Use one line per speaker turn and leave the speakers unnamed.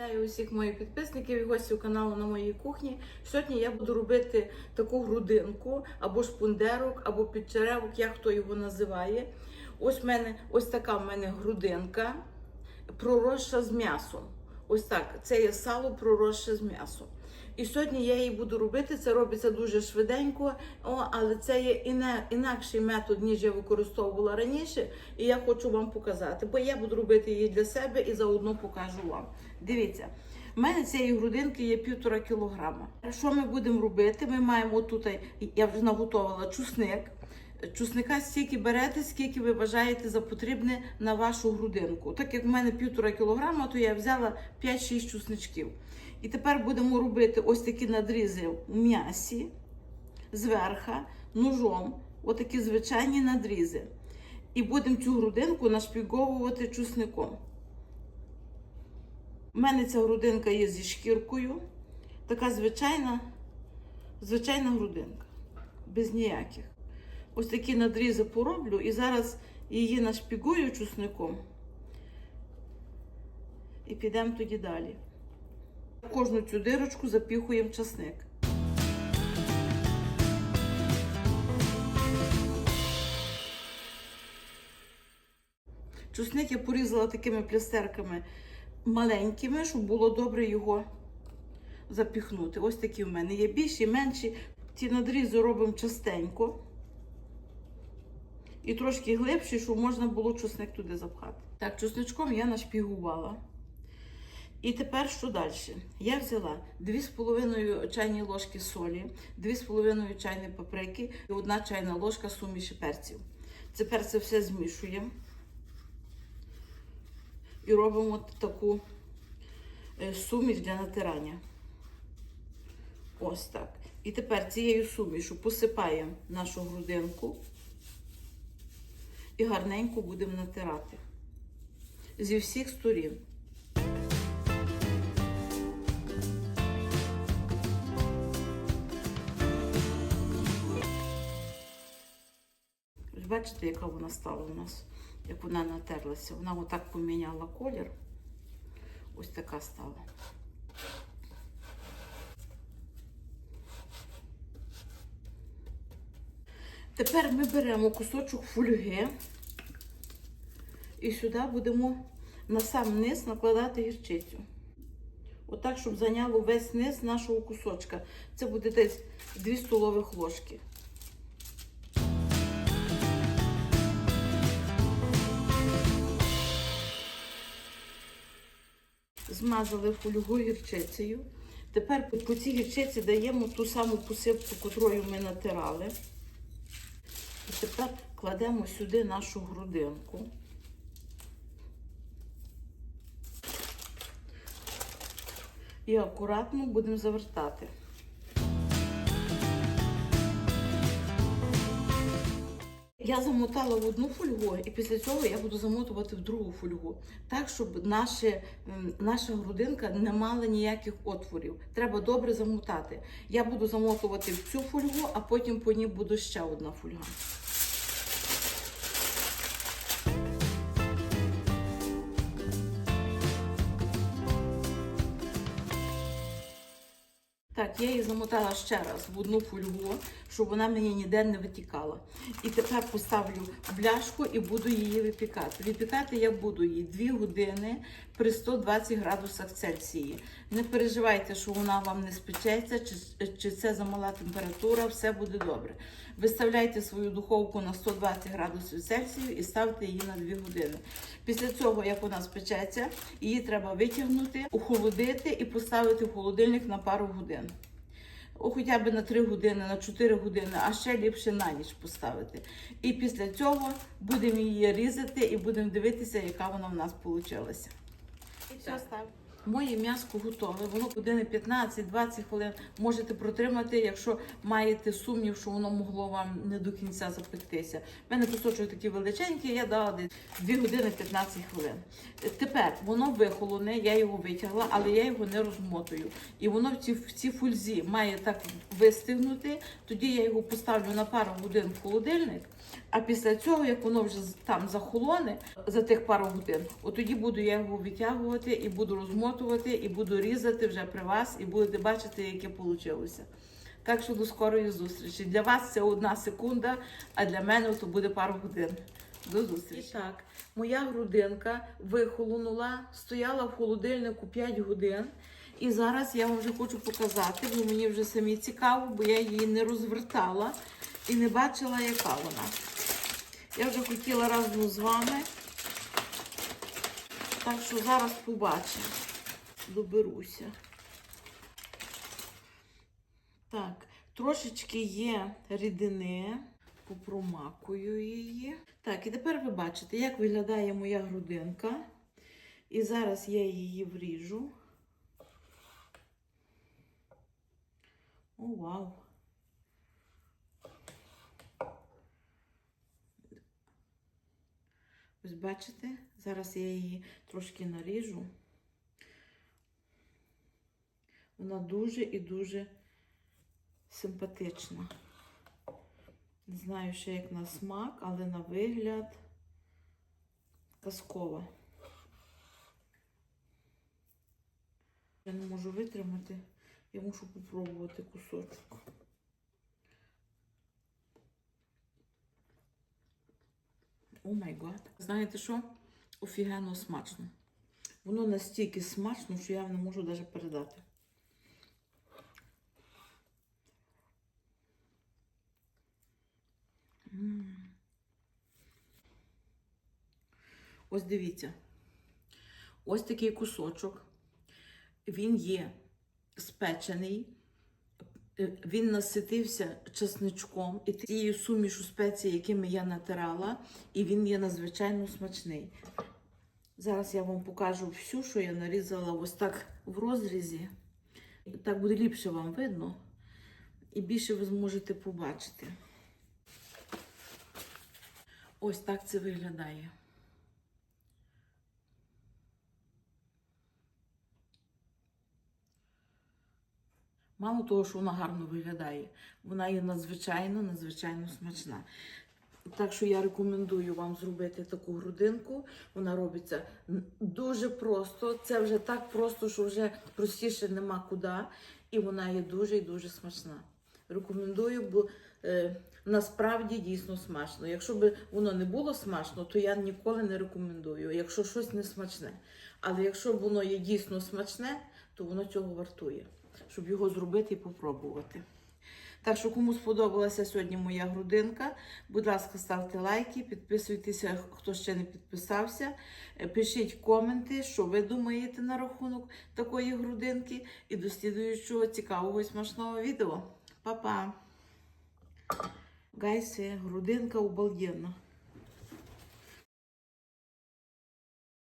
Вітаю усіх моїх підписників і гостів каналу на моїй кухні. Сьогодні я буду робити таку грудинку або шпундерок, або підчеревок, як хто його називає. Ось в мене ось така в мене грудинка проросша з м'ясом. Ось так. Це є сало проросше з м'ясом. І сьогодні я її буду робити. Це робиться дуже швиденько, о, але це є інакший метод, ніж я використовувала раніше. І я хочу вам показати, бо я буду робити її для себе і заодно покажу вам. Дивіться, в мене цієї грудинки є півтора кілограма. Що ми будемо робити? Ми маємо тут, я вже наготовила чусник. Чусника стільки берете, скільки ви вважаєте за потрібне на вашу грудинку. Так як в мене півтора кілограма, то я взяла 5-6 чусничків. І тепер будемо робити ось такі надрізи в м'ясі зверха, ножом, отакі звичайні надрізи. І будемо цю грудинку нашпіговувати чусником. У мене ця грудинка є зі шкіркою. Така звичайна, звичайна грудинка, без ніяких. Ось такі надрізи пороблю і зараз її нашпігую чусником. І підемо тоді далі. Кожну цю дирочку запіхуємо часник. Чусник я порізала такими плястерками маленькими, щоб було добре його запіхнути. Ось такі в мене є більші, менші. Ці надрізи робимо частенько. І трошки глибші, щоб можна було чесник туди запхати. Так, чесничком я нашпігувала. І тепер що далі? Я взяла 2,5 чайні ложки солі, 2,5 чайні паприки і 1 чайна ложка суміші перців. Тепер це все змішуємо і робимо таку е, суміш для натирання. Ось так. І тепер цією сумішу посипаємо нашу грудинку і гарненько будемо натирати зі всіх сторін. Бачите, яка вона стала у нас, як вона натерлася. Вона отак поміняла колір. Ось така стала. Тепер ми беремо кусочок фольги і сюди будемо на сам низ накладати гірчицю. Отак, щоб зайняло весь низ нашого кусочка. Це буде десь 2 столових ложки. Змазали фольгу гірчицею. Тепер по цій гірчиці даємо ту саму посипку, котрою ми натирали. І тепер кладемо сюди нашу грудинку. І акуратно будемо завертати. Я замотала в одну фольгу, і після цього я буду замотувати в другу фольгу, так, щоб наші, наша грудинка не мала ніяких отворів. Треба добре замотати. Я буду замотувати в цю фольгу, а потім по ній буде ще одна фольга. Так, я її замотала ще раз в одну фольгу, щоб вона мені ніде не витікала. І тепер поставлю бляшку і буду її випікати. Випікати я буду її 2 години при 120 градусах Цельсії. Не переживайте, що вона вам не спечеться, чи, чи це замала температура, все буде добре. Виставляйте свою духовку на 120 градусів Цельсію і ставте її на 2 години. Після цього, як вона спечеться, її треба витягнути, охолодити і поставити в холодильник на пару годин. О, хоча б на 3 години, на 4 години, а ще ліпше на ніч поставити. І після цього будемо її різати і будемо дивитися, яка вона в нас вийшла. І все став. Моє м'яско готове, воно години 15-20 хвилин можете протримати, якщо маєте сумнів, що воно могло вам не до кінця запектися. У мене кусочок такі величенькі, я дала десь 2 години 15 хвилин. Тепер воно вихолоне, я його витягла, але я його не розмотую. І воно в цій, в цій фульзі має так вистигнути. Тоді я його поставлю на пару годин в холодильник. А після цього, як воно вже там захолоне за тих пару годин, от тоді буду я його витягувати і буду розмотувати. Розмотувати і буду різати вже при вас, і будете бачити, яке вийшло. Так що до скорої зустрічі. Для вас це одна секунда, а для мене то буде пару годин. До зустрічі. І так, моя грудинка вихолонула, стояла в холодильнику 5 годин. І зараз я вам вже хочу показати, бо мені вже самі цікаво, бо я її не розвертала і не бачила, яка вона. Я вже хотіла разом з вами. Так що зараз побачимо. Доберуся. Так, трошечки є рідини, попромакую її. Так, і тепер ви бачите, як виглядає моя грудинка. І зараз я її вріжу. О, вау! Ось бачите, зараз я її трошки наріжу. Вона дуже і дуже симпатична. Не знаю ще як на смак, але на вигляд казкова. Я не можу витримати, я мушу попробувати кусочок. О май гад. Знаєте що? Офігенно смачно. Воно настільки смачно, що я не можу навіть передати. Ось дивіться. Ось такий кусочок. Він є спечений. Е, Він наситився чесничком і тією сумішу спецій, якими я натирала, і він є надзвичайно смачний. Зараз я вам покажу всю, що я нарізала ось так в розрізі. Так буде ліпше вам видно, і більше ви зможете побачити. Ось так це виглядає. Мало того, що вона гарно виглядає, вона є надзвичайно, надзвичайно смачна. Так що я рекомендую вам зробити таку грудинку. Вона робиться дуже просто. Це вже так просто, що вже простіше нема куди. І вона є дуже і дуже смачна. Рекомендую, бо е, насправді дійсно смачно. Якщо б воно не було смачно, то я ніколи не рекомендую, якщо щось не смачне. Але якщо воно є дійсно смачне, то воно цього вартує, щоб його зробити і попробувати. Так що, кому сподобалася сьогодні моя грудинка, будь ласка, ставте лайки, підписуйтеся, хто ще не підписався. Е, Пишіть коменти, що ви думаєте на рахунок такої грудинки. І до слідуючого цікавого і смачного відео. Па-па! Гайси, грудинка обалденна.